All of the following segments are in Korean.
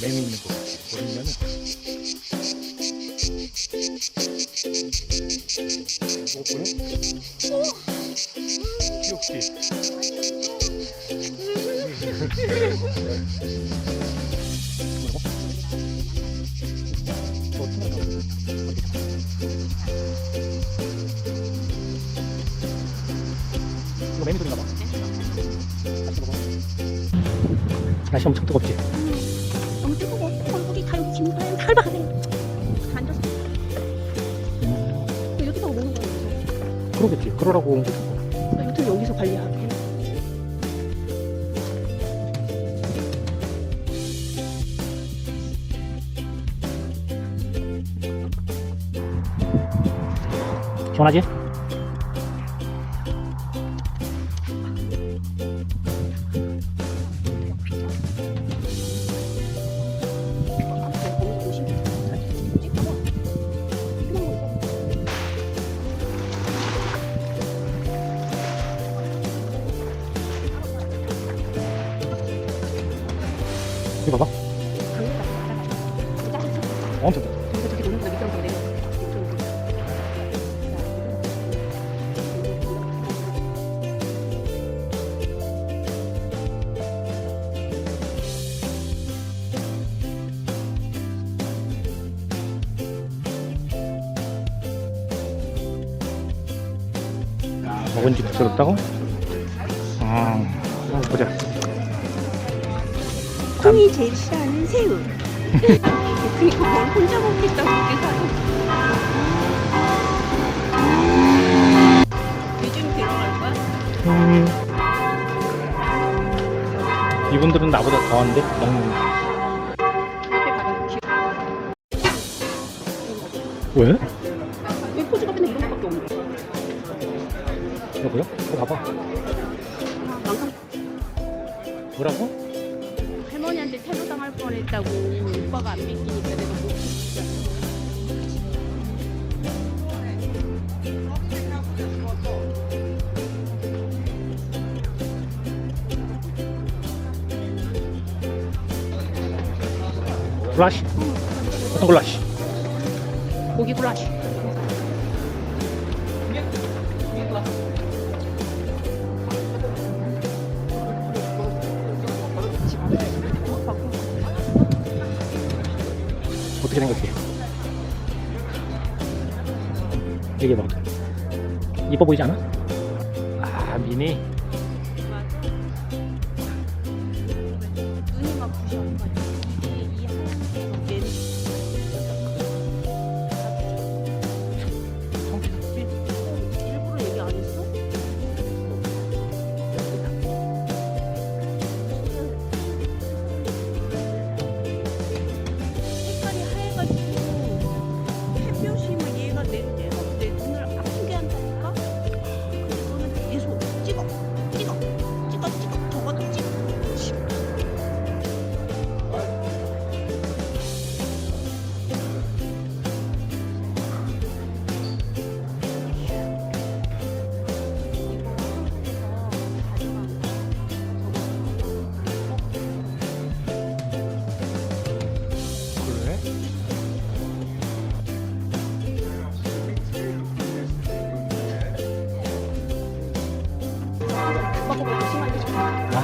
맹 있는 거 버리면은 어 보여? 귀엽지? 이거 매미 돌인가 봐. 같이 먹어. 날씨 엄청 뜨겁지? 그러라고 온 거지. 여튼 여기서 관리하게. 시원하지? 엄청 뜨거. 먹은 지 부끄럽다고? 아, 보자. 콩이 제일 싫어하는 새우. 그니까 뭘 혼자 먹겠다고 그렇게 사서. 요즘 데려갈 거야? 음, 이분들은 나보다 더한데 먹는. 가면 귀 왜? 왜 포즈가 맨날 이런 거밖에 없는 거야? 여보요? 이거 봐봐. 항상 뭐라고? 할머니한테 테러 당할 뻔했다고 오빠가 안 믿기니까 내가 못 믿겠다. 굴라시? 어떤 굴라시? 고기 굴라시. 어떻게 생각해? 얘기해봐. 이뻐 보이지 않아? 아, 미니.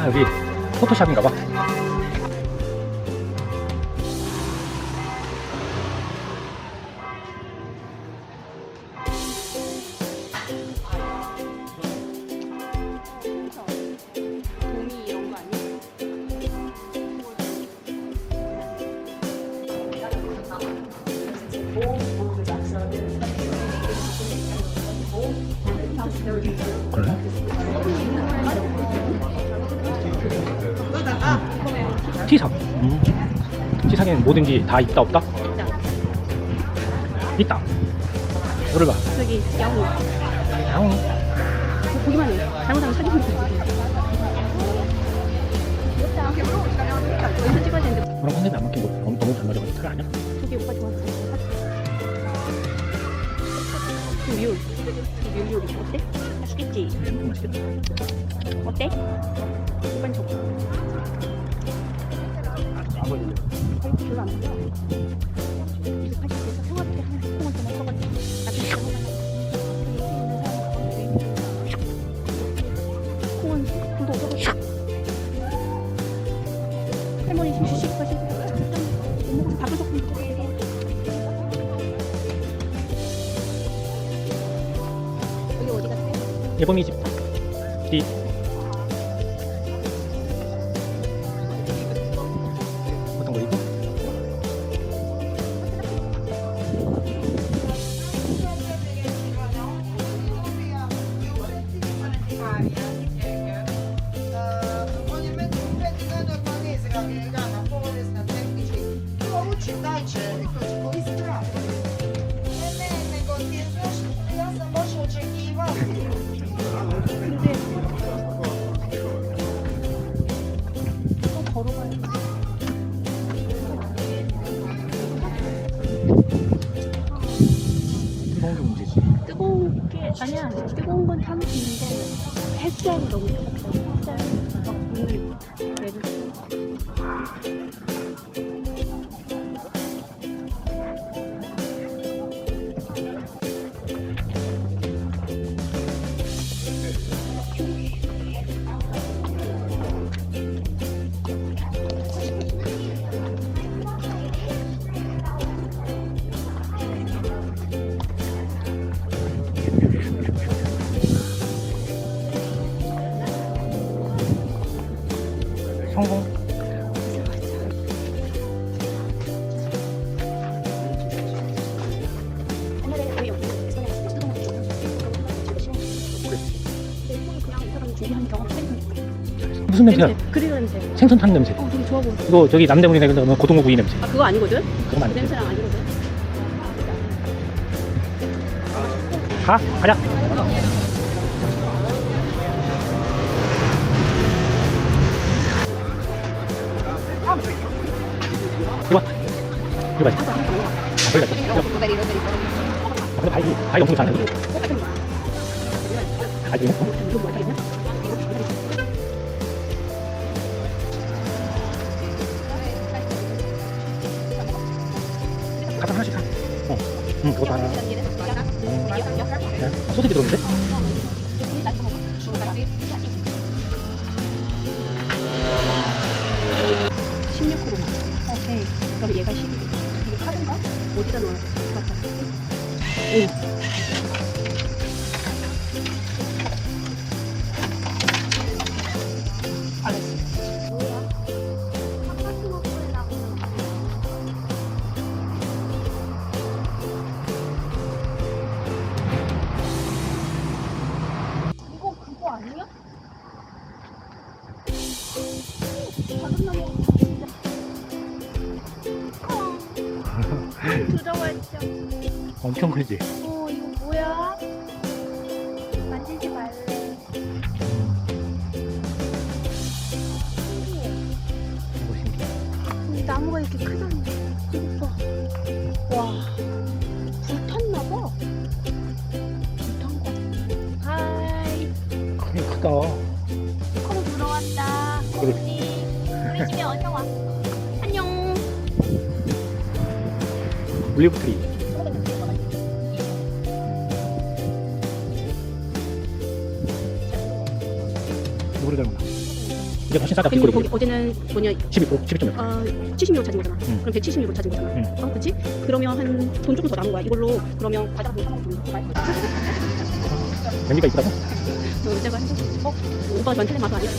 아, 여기 포토샵인가 봐. 돈이 T상. 음. T상에는 뭐든지 다 있다 없다? 있다. 이거를 봐. 저기 야옹 야옹. 보기만 해 잘못하면 있어 여기서 찍어야 되는데 그런 컨셉이 안거 너무, 너무 잘 맞아가지고 탈 아니야? 저기 오빠 좋아하는 그 미울 그 미울 요리 어때? 맛있겠지? 엄청 맛있겠다. 어때? 오빠는 저거 한번 별로 안 보여. 280에서 생활비 한 10만 더 먹어가지고 나중에 콩은 불도 없어가지고 할머니 지금 주식 하시고 못 먹어서 밥을 조금 먹고 여기 어디 갔어요? 예범이 집 뒤. 뜨거운 게 문제지. 뜨거운 게 아니야 뜨거운 건 참을 수 있는데 햇살이 너무 뜨겁다 햇살 막 내릴 수 그냥 이 사람이 준비한 경험 생각 무슨 냄새야? 그릴 냄새 생선 탄 냄새. 어 되게 좋아 보여 이거 저기 이런 데는 고등어 구이 냄새. 아 그거 아니거든? 그거 그 맞지? 냄새랑 아니거든? 가? 가자. 이거 봐. 이거 봐. 아, 갔다. 이거. 아, 근데 발이, 발이 엄청 잘해. 발이 응, 그것도 하나. 음. 야, 소세지 들었는데? 십육 호로 오케이 그럼 얘가 12 이거 카드인가? 어디다 넣어야 돼? 오 들어왔죠. 엄청 크지? 어, 이거 뭐야? 만지지 말래. 신기해. 이거 신기해. 근데 나무가 이렇게 크다니. 이거 봐. 와, 불탔나 봐. 불탄 거. 하이. 크긴 크다. 콩 들어왔다. 그래. 콩이. 우리 집에 어서 와. 안녕. 올리브트리. 누구를 닮았나? 이제 훨씬 싸다, 근데. 거기 어제는 뭐냐 12%, 12.6. 어, 70유로 찾은 거잖아. 응. 그럼 170유로 찾은 거잖아. 응. 어, 그치? 그러면 한 돈 조금 더 남은 거야. 이걸로 그러면 과자 뭐 사먹으면 의미가 있다고? 너 이제가 해서 어? 오빠 전 텔레마도 아니야?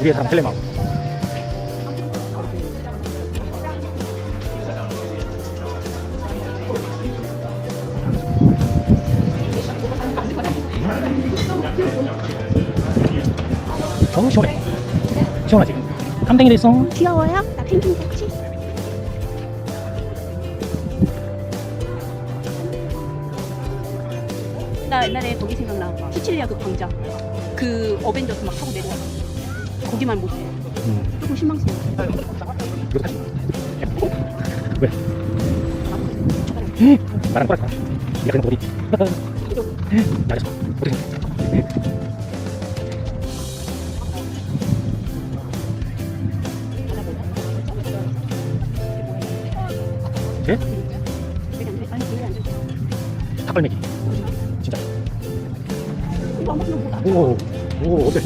우리의 사람 텔레마. 어우 시원해. 시원하지? 깜댕이 됐어. 귀여워요? 나 펭귄 같이? 나 옛날에 거기 생각나. 시칠리아 그 광장. 그 어벤져스 막 타고 내려와. 거기만 못해. 음, 조금 실망스러워. 왜? 나랑 똑같아. 네가 그냥 어디? 어디? 돼? 돼. 돼. 닭갈매기. 진짜. 이거 한번 보다. 오, 오, 어때?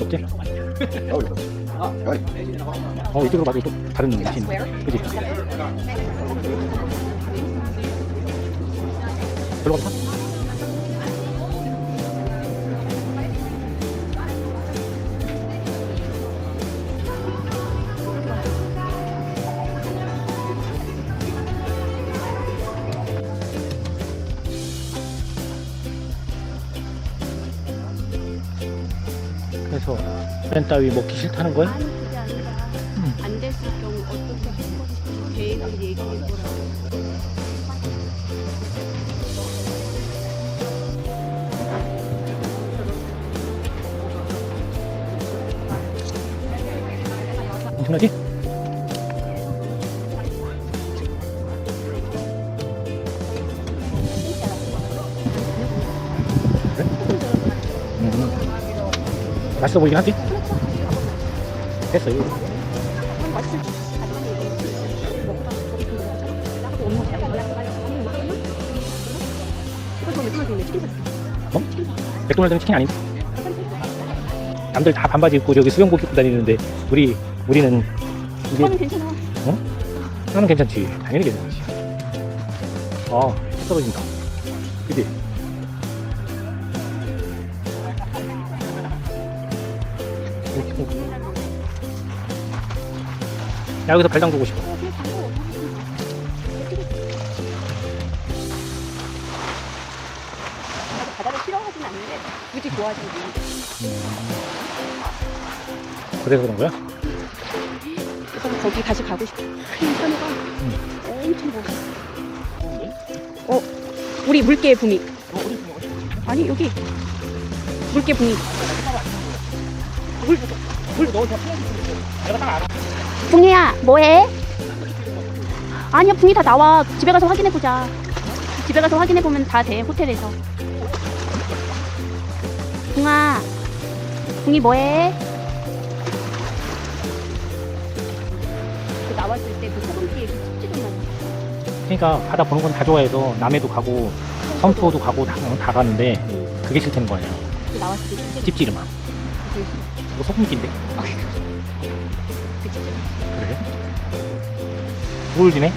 아무것도 없지? 어 이쪽으로 봐도 또 다른 있네 그지? 그래 따위 먹기 싫다는 거야? 아니 그게 아니라 안 됐을 경우 어떻게 할 건지 계획을 얘기해 보라고. 엄청나지? 음. 맛있어 보이긴 하지? 치킨 어? 맥도날드는 치킨 아닌데? 남들 다 반바지 입고 저기 수영복 입고 다니는데 우리 우리는 이게 이거는 괜찮아. 나는 괜찮지 당연히 괜찮지 아 해 떨어진다 그지? 야 여기서 발 담그고 싶어. 그래서 그런 거야? 그래서 거기 다시 가고 싶어. 큰 산호가 엄청 멋있어. 어 우리 물개 부미 아니 여기. 물개 부미 물 넣어서. 내가 딱 알아 붕이야 뭐해? 아니야 붕이 다 나와 집에 가서 확인해 보자 집에 가서 확인해 보면 다 돼 호텔에서 붕아 붕이 뭐해? 그 나왔을 때그 소금기에 그 습지도 나 그러니까 바다 보는 건 다 좋아해서 남해도 가고 섬투어도 가고 다, 다 가는데 응. 그게 싫다는 거야 그 나왔을 때 습지도 찝찝이만 이거 소금기인데 그 그래? 우울지네?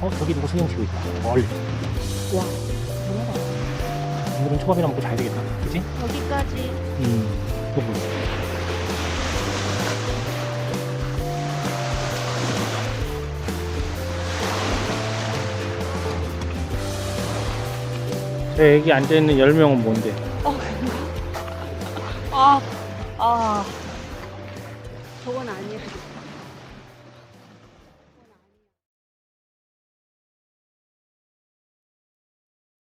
어 저기 누구 수영 치고 있다 멀리 와 뭐야 오늘은 초밥이나 먹고 자야 되겠다 그치? 여기까지 음 이거 뭐저 여기 앉아있는 10명은 뭔데? 아, 아. 저건 아니야.